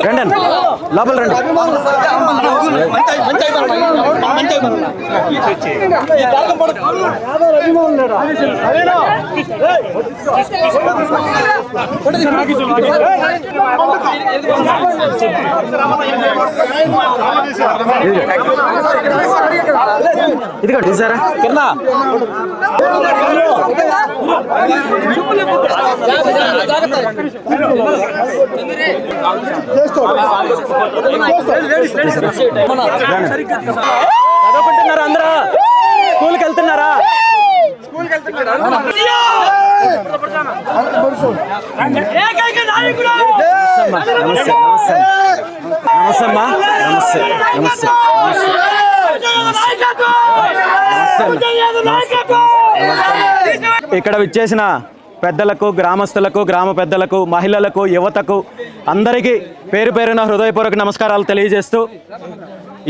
రండి అన్న. లోపల రండి ఇదిగో తీసారా కింద చదువుకుంటున్నారా అందరూ స్కూల్కి వెళ్తున్నారా నమస్తే నమస్తే నమస్తే అమ్మా నమస్తే నమస్తే ఇక్కడ విచ్చేసిన పెద్దలకు గ్రామస్తులకు గ్రామ పెద్దలకు మహిళలకు యువతకు అందరికీ పేరు పేరున హృదయపూర్వక నమస్కారాలు తెలియజేస్తూ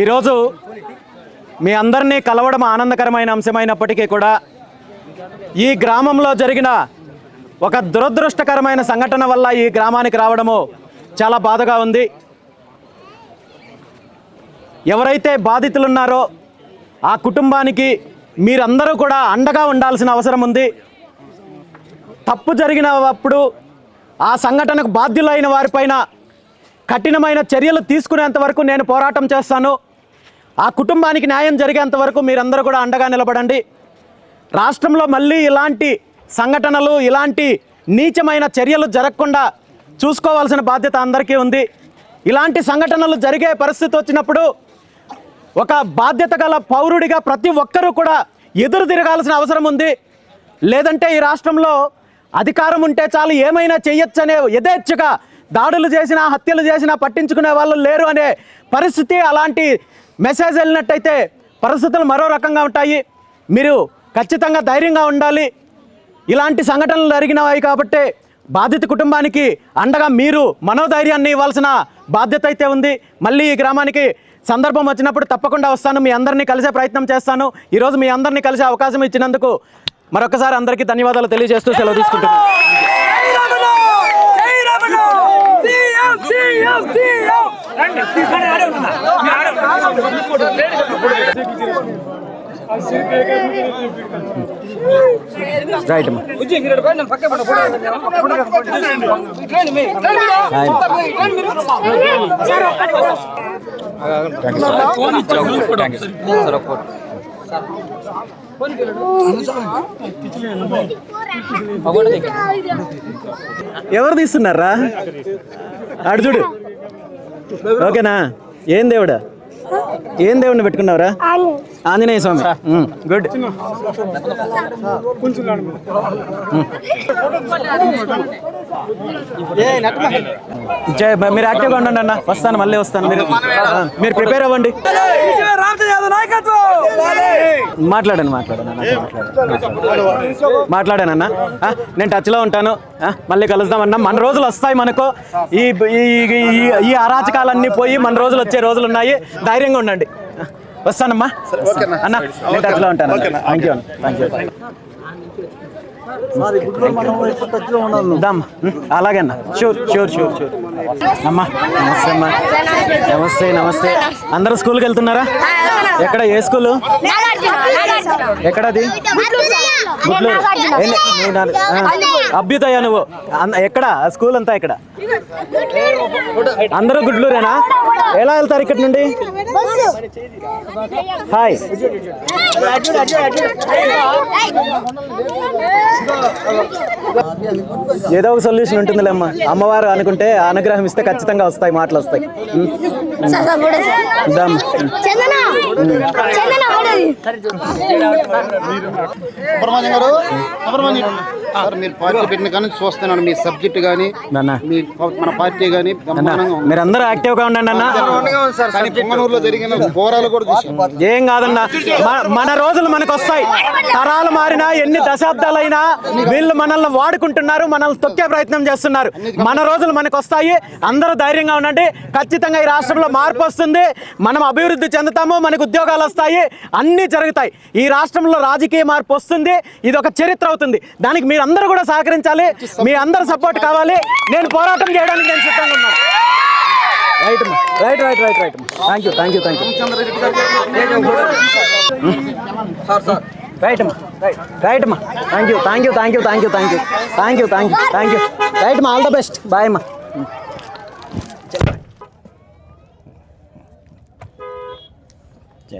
ఈరోజు మీ అందరినీ కలవడం ఆనందకరమైన అంశమైనప్పటికీ కూడా ఈ గ్రామంలో జరిగిన ఒక దురదృష్టకరమైన సంఘటన వల్ల ఈ గ్రామానికి రావడము చాలా బాధగా ఉంది. ఎవరైతే బాధితులున్నారో ఆ కుటుంబానికి మీరందరూ కూడా అండగా ఉండాల్సిన అవసరం ఉంది. తప్పు జరిగినప్పుడు ఆ సంఘటనకు బాధ్యులైన వారిపైన కఠినమైన చర్యలు తీసుకునేంత వరకు నేను పోరాటం చేస్తాను. ఆ కుటుంబానికి న్యాయం జరిగేంత వరకు మీరందరూ కూడా అండగా నిలబడండి. రాష్ట్రంలో మళ్ళీ ఇలాంటి సంఘటనలు ఇలాంటి నీచమైన చర్యలు జరగకుండా చూసుకోవాల్సిన బాధ్యత అందరికీ ఉంది. ఇలాంటి సంఘటనలు జరిగే పరిస్థితి వచ్చినప్పుడు ఒక బాధ్యత గల పౌరుడిగా ప్రతి ఒక్కరూ కూడా ఎదురు తిరగాల్సిన అవసరం ఉంది. లేదంటే ఈ రాష్ట్రంలో అధికారం ఉంటే చాలు ఏమైనా చెయ్యొచ్చనే యథేచ్ఛగా దాడులు చేసినా హత్యలు చేసినా పట్టించుకునే వాళ్ళు లేరు అనే పరిస్థితి అలాంటి మెసేజ్ వెళ్ళినట్టయితే పరిస్థితులు మరో రకంగా ఉంటాయి. మీరు ఖచ్చితంగా ధైర్యంగా ఉండాలి. ఇలాంటి సంఘటనలు జరిగినవి కాబట్టి బాధిత కుటుంబానికి అండగా మీరు మనోధైర్యాన్ని ఇవ్వాల్సిన బాధ్యత అయితే ఉంది. మళ్ళీ ఈ గ్రామానికి సందర్భం వచ్చినప్పుడు తప్పకుండా వస్తాను. మీ అందరినీ కలిసే ప్రయత్నం చేస్తాను. ఈరోజు మీ అందరినీ కలిసే అవకాశం ఇచ్చినందుకు మరొకసారి అందరికీ ధన్యవాదాలు తెలియజేస్తూ సెలవు తీసుకుంటున్నాను. రైట్ అమ్మా ఎవరు తీస్తున్నారా? ఆడు చూడు. ఓకేనా? ఏం దేవుడా? ఏం దేవుడిని పెట్టుకున్నావురా? ఆంజనేయ స్వామి. గుడ్ జై మీరు యాక్టివ్గా ఉండండి అన్న. వస్తాను మళ్ళీ వస్తాను. మీరు మీరు ప్రిపేర్ అవ్వండి. మాట్లాడండి మాట్లాడండి అన్న, మాట్లాడానన్నా నేను టచ్లో ఉంటాను. మళ్ళీ కలుద్దామన్నా మన రోజులు వస్తాయి మనకు. ఈ ఈ- అరాచకాలన్నీ పోయి మన రోజులు వచ్చే రోజులు ఉన్నాయి. ధైర్యంగా ఉండండి. వస్తానమ్మా. అన్న నేను టచ్లో ఉంటాను థ్యాంక్ యూ అన్న. థ్యాంక్ యూ అలాగే అన్న. Sure sure sure sure. అమ్మా నమస్తే అమ్మా. నమస్తే నమస్తే. అందరూ స్కూల్కి వెళ్తున్నారా? ఎక్కడ ఏ స్కూలు? ఎక్కడది? ఆ, అభ్యుదయ నువ్వు. ఎక్కడ? స్కూల్ అంతా ఎక్కడ? అందరూ గుడ్లూరేనా? ఎలా వెళ్తారు ఇక్కడ నుండి? హాయ్. ఏదో ఒక సొల్యూషన్ ఉంటుందిలే అమ్మ అమ్మవారు అనుకుంటే అనుగ్రహం ఇస్తే ఖచ్చితంగా వస్తాయి మాటలు వస్తాయి. సుబ్రహ్మణ్యం గారు సుబ్రహ్మణ్యం. సార్ మీరు పార్టీ పెట్టిన కానీ చూస్తున్నాను మీ సబ్జెక్ట్ కానీ నాన్న. మీ మన పార్టీ కానీ బ్రహ్మాండంగా ఉంది. మీరందరూ యాక్టివ్గా ఉండండి అన్న. కానీ పొంగనూరులో జరిగిన ఘోరాలు కూడా చూసాం. ఏం కాదన్నా మన రోజులు మనకు వస్తాయి. తరాలు మారినా ఎన్ని దశాబ్దాలైనా వీళ్ళు మనల్ని వాడుకుంటున్నారు మనల్ని తొక్కే ప్రయత్నం చేస్తున్నారు. మన రోజులు మనకు వస్తాయి. అందరూ ధైర్యంగా ఉండండి. ఖచ్చితంగా ఈ రాష్ట్రంలో మార్పు వస్తుంది. మనం అభివృద్ధి చెందుతాము మనకు ఉద్యోగాలు వస్తాయి. అన్నీ జరుగుతాయి. ఈ రాష్ట్రంలో రాజకీయ మార్పు వస్తుంది. ఇది ఒక చరిత్ర అవుతుంది. దానికి మీరందరూ కూడా సహకరించాలి. మీ అందరు సపోర్ట్ కావాలి. నేను పోరాటం చేయడానికి నేను సిద్ధంగా ఉన్నాను. Right right right right right thank you thank you thank you right అమ్మా రైట్ అమ్మా thank you thank you thank you thank you thank you thank you thank you right మా ఆల్ ద బెస్ట్ బాయ్ అమ్మా